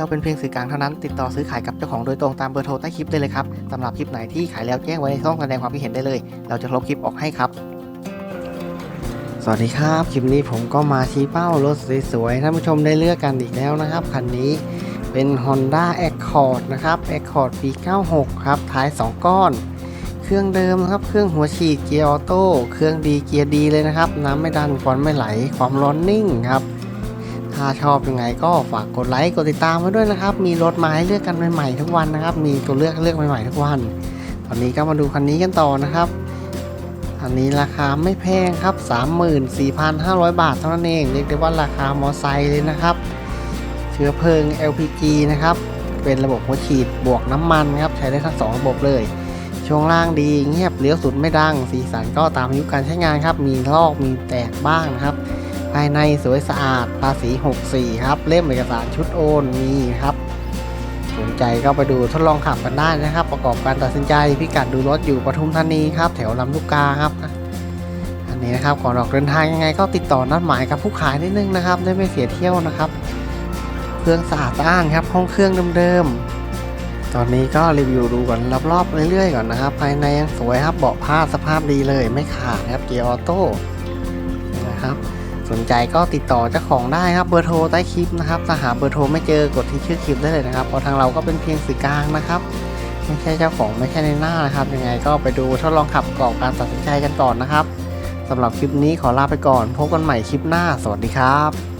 เราเป็นเพียงสื่อกลางเท่านั้น ติดต่อซื้อขายกับเจ้าของโดยตรงตามเบอร์โทรใต้คลิปได้เลยครับสำหรับคลิปไหนที่ขายแล้วแจ้งไว้ในช่องแสดงความคิดเห็นได้เลย เราจะลบคลิปออกให้ครับ สวัสดีครับ คลิปนี้ผมก็มาชี้เป้ารถสวยๆท่านผู้ชมได้เลือกกันอีกแล้วนะครับคันนี้เป็น Honda Accord นะครับ Accord ปี 96 ครับ ท้าย 2 ก้อน เครื่องเดิมนะครับ เครื่องหัวฉีดเกียร์ออโต้ เครื่องดีเกียร์ดีเลยนะครับ น้ำไม่ดันควันไม่ไหล ความร้อนนิ่งครับ ถ้าชอบยังไงก็ฝากกดไลค์กดติดตามไว้ด้วยนะครับ มีรถมาให้เลือกกันใหม่ๆทุกวันนะครับ มีตัวเลือกเลือกใหม่ๆทุกวันตอนนี้ก็มาดูคันนี้กันต่อนะครับ อันนี้ราคาไม่แพงครับ 34,500 บาทเท่านั้นเอง เรียกได้ว่าราคามอไซค์เลยนะครับ เชื้อเพลิง LPG นะครับ เป็นระบบหัวฉีดบวกน้ำมันครับ ใช้ได้ทั้งสองระบบเลย ช่วงล่างดีเงียบเลี้ยวสุดไม่ดัง สีสันก็ตามอายุการใช้งานครับ มีลอกมีแตกบ้างนะครับ ภายในสวยสะอาดภาษี 64 ครับ เล่มเอกสารชุดโอนมีครับ สนใจก็ไปดูทดลองขับกันได้นะครับ ประกอบการตัดสินใจพิกัดดูรถอยู่ปทุมธานีครับ แถวลำลูกกาครับ อันนี้นะครับก่อนออกเดินทางยังไงก็ติดต่อนัดหมายกับผู้ขายนิดนึงนะครับ ได้ไม่เสียเที่ยวนะครับ เครื่องสะอาดสะอ้านครับ ห้องเครื่องเดิมๆตอนนี้ก็รีวิวดูก่อนรอบๆเรื่อยๆก่อนนะครับ ภายในยังสวยครับเบาะผ้าสภาพดีเลย ไม่ขาดครับเกียร์ออโต้นะครับ สนใจก็ติดต่อเจ้าของได้ครับเบอร์โทรใต้คลิปนะครับถ้าหาเบอร์โทรไม่เจอกดที่ชื่อคลิปได้เลยนะครับเพราะทางเราก็เป็นเพียงสื่อกลางนะครับไม่ใช่เจ้าของไม่ใช่ในหน้านะครับยังไงก็ไปดูทดลองขับกรอกการตัดสินใจกันก่อนนะครับสำหรับคลิปนี้ขอลาไปก่อน พบกันใหม่คลิปหน้า สวัสดีครับ